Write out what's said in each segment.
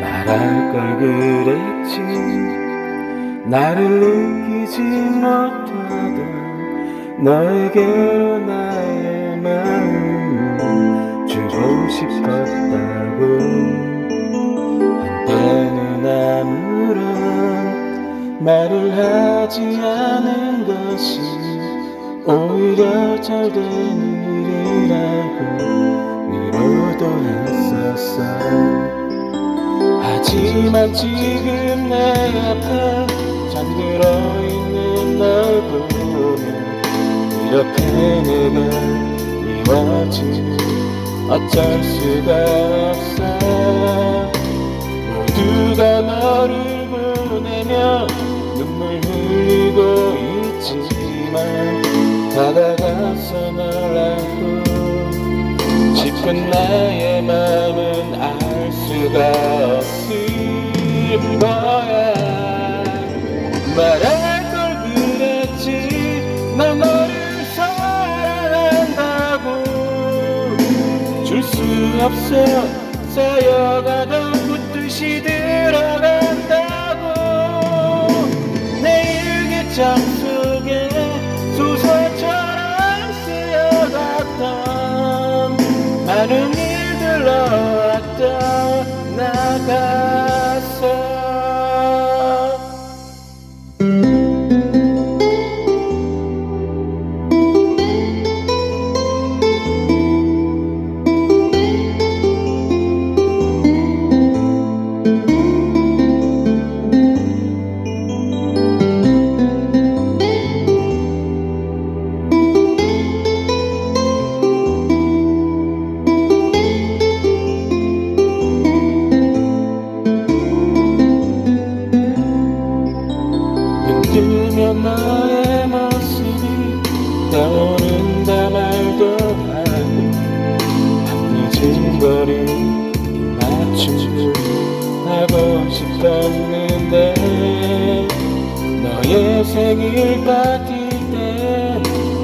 말할 걸 그랬지. 나를 느끼지 못하던 너에게로 나의 마음 주고 싶었다고. 한때는 아무런 말을 하지 않은 것이 오히려 잘된 일이라고 위로도 했었어 하지만 지금 내 앞에 잠들어 있는 널 보면 이렇게 내가 미워지니 어쩔 수가 없어. 모두가 너를 보내며 눈물 흘리고 있지만 다가가서 널 안고 싶은 나의 마음은 알 수가 없 을 거야. 말할 걸 그랬지. 난 너를 사랑한다고. 줄 수 없어 쌓여가던 붙듯이 들어간다고. 내 일기장 속에 소설처럼 쓰여갔던 많은 떠오른다 말도 하고 밤늦은 거리 맞춤 하고 싶었는데 너의 생일 파티 때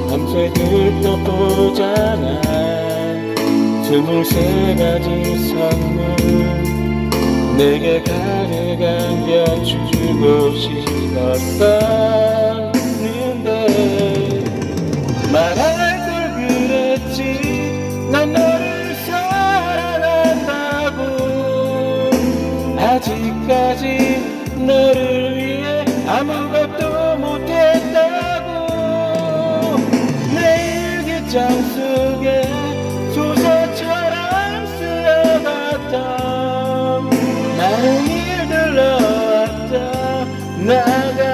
밤새 들 떠보잖아. 스물세 가지 선물 내게 가져가며 주고 싶었었 너를 위해 아무것도 못했다고. 내 일기장 속에 소설처럼 쓰여갔던 많은 일들 넣었다 나갔